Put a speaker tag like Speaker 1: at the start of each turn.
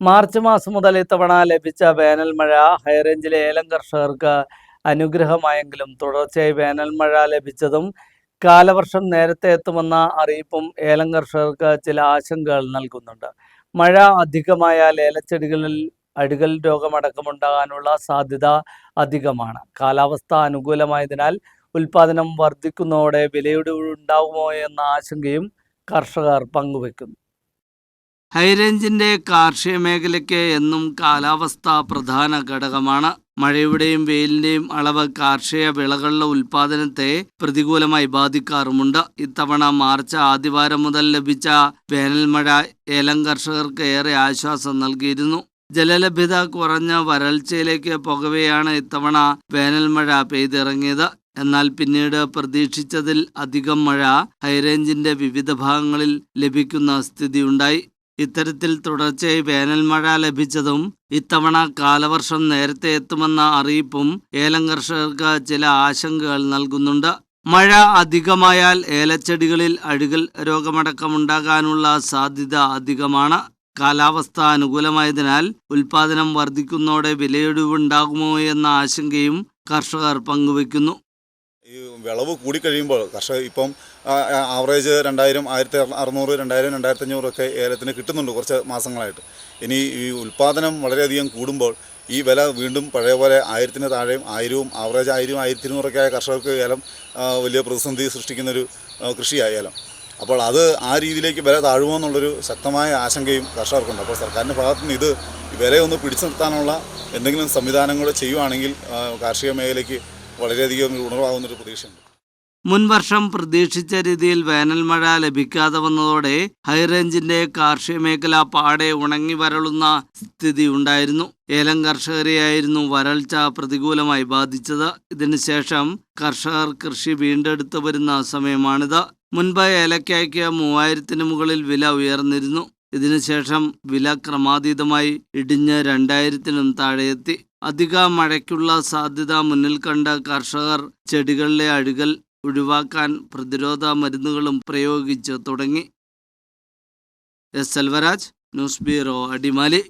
Speaker 1: March മാസം മുതൽ ഇത്തവണ ലഭിച്ച വേനൽ മഴ ഹൈറേഞ്ചിലെ ഏലം കർഷകർക്ക് അനുഗ്രഹമായെങ്കിലും തുടർച്ചയായി വേനൽ മഴ ലഭിച്ചതും കാലവർഷം നേരത്തെ എത്തുമെന്ന അറിയിപ്പും ഏലം കർഷകർക്ക് ചില ആശങ്കകൾ നൽകുന്നുണ്ട്. മഴ അധികമായാൽ ഏലച്ചെടികളിൽ അടികൾ രോഗമടക്കമുണ്ടാകാനുള്ള സാധ്യത അധികമാണ്. കാലാവസ്ഥ അനുകൂലമായതിനാൽ ഉൽപാദനം വർദ്ധിക്കുന്നതോടെ വിലയുടെ ഉണ്ടാകുമോ എന്ന ആശങ്കയും കർഷകർ പങ്കുവെക്കുന്നു. ഹൈറേഞ്ചിന്റെ കാർഷിക മേഖലയ്ക്ക് എന്നും കാലാവസ്ഥ പ്രധാന ഘടകമാണ്. മഴയുടെയും വെയിലിന്റെയും അളവ് കാർഷിക വിളകളുടെ ഉൽപാദനത്തെ പ്രതികൂലമായി ബാധിക്കാറുമുണ്ട്. ഇത്തവണ മാർച്ച് ആദ്യവാരം മുതൽ ലഭിച്ച വേനൽ മഴ ഏലം കർഷകർക്ക് ഏറെ ആശ്വാസം നൽകിയിരുന്നു. ജലലഭ്യത കുറഞ്ഞ വരൾച്ചയിലേക്ക് പോകവെയാണ് ഇത്തവണ വേനൽ മഴ പെയ്തിറങ്ങിയത്. എന്നാൽ പിന്നീട് പ്രതീക്ഷിച്ചതിൽ അധികം മഴ ഹൈറേഞ്ചിന്റെ വിവിധ ഭാഗങ്ങളിൽ ലഭിക്കുന്ന സ്ഥിതിയുണ്ടായി. ഇത്തരത്തിൽ തുടർച്ചയായി വേനൽ മഴ ലഭിച്ചതും ഇത്തവണ കാലവർഷം നേരത്തെ എത്തുമെന്ന അറിയിപ്പും ഏലം കർഷകർക്ക് ചില ആശങ്കകൾ നൽകുന്നുണ്ട്. മഴ അധികമായാൽ ഏലച്ചെടികളിൽ അഴുകൽ രോഗമടക്കമുണ്ടാകാനുള്ള സാധ്യത അധികമാണ്. കാലാവസ്ഥ അനുകൂലമായതിനാൽ ഉൽപാദനം വർദ്ധിക്കുന്നതോടെ വിലയിടിവുണ്ടാകുമോ എന്ന ആശങ്കയും കർഷകർ പങ്കുവയ്ക്കുന്നു.
Speaker 2: ഈ വിളവ് കൂടിക്കഴിയുമ്പോൾ കർഷകർ ഇപ്പം ആവറേജ് രണ്ടായിരം ആയിരത്തി അറുന്നൂറ് രണ്ടായിരം രണ്ടായിരത്തി അഞ്ഞൂറൊക്കെ ഏലത്തിന് കിട്ടുന്നുണ്ട് കുറച്ച് മാസങ്ങളായിട്ട്. ഇനി ഈ ഉൽപ്പാദനം വളരെയധികം കൂടുമ്പോൾ ഈ വില വീണ്ടും പഴയ പോലെ ആയിരത്തിന് താഴെയും ആയിരവും ആവറേജ് ആയിരം ആയിരത്തി ഇരുന്നൂറൊക്കെ ആയ കർഷകർക്ക് ഏലം വലിയ പ്രതിസന്ധി സൃഷ്ടിക്കുന്നൊരു കൃഷിയായി ഏലം. അപ്പോൾ അത് ആ രീതിയിലേക്ക് വില താഴുമോ എന്നുള്ളൊരു ശക്തമായ ആശങ്കയും കർഷകർക്കുണ്ട്. അപ്പോൾ സർക്കാരിന്റെ ഭാഗത്തു നിന്ന് ഇത് വിലയൊന്ന് പിടിച്ചു നിർത്താനുള്ള എന്തെങ്കിലും സംവിധാനങ്ങൾ ചെയ്യുവാണെങ്കിൽ കാർഷിക മേഖലയ്ക്ക് വളരെയധികം ഒരു ഉണർവാകുന്നൊരു പ്രതീക്ഷയുണ്ട്
Speaker 1: മുൻവർഷം പ്രതീക്ഷിച്ച രീതിയിൽ വേനൽ മഴ ലഭിക്കാതെ വന്നതോടെ ഹൈറേഞ്ചിന്റെ കാർഷിക മേഖല പാടെ ഉണങ്ങി വരളുന്ന സ്ഥിതി ഉണ്ടായിരുന്നു. ഏലം കർഷകരെയായിരുന്നു വരൾച്ച പ്രതികൂലമായി ബാധിച്ചത്. ഇതിനുശേഷം കർഷകർ കൃഷി വീണ്ടെടുത്തു വരുന്ന സമയമാണിത്. മുൻപ് ഏലക്കായ്ക്ക് മൂവായിരത്തിന് മുകളിൽ വില ഉയർന്നിരുന്നു. ഇതിനുശേഷം വില ക്രമാതീതമായി ഇടിഞ്ഞ് രണ്ടായിരത്തിനും താഴെയെത്തി. അധിക മഴയ്ക്കുള്ള സാധ്യത മുന്നിൽ കണ്ട കർഷകർ ചെടികളിലെ അഴുകൽ ഒഴിവാക്കാൻ പ്രതിരോധ മരുന്നുകളും പ്രയോഗിച്ചു തുടങ്ങി. S. Selvaraj news bureau Adimali.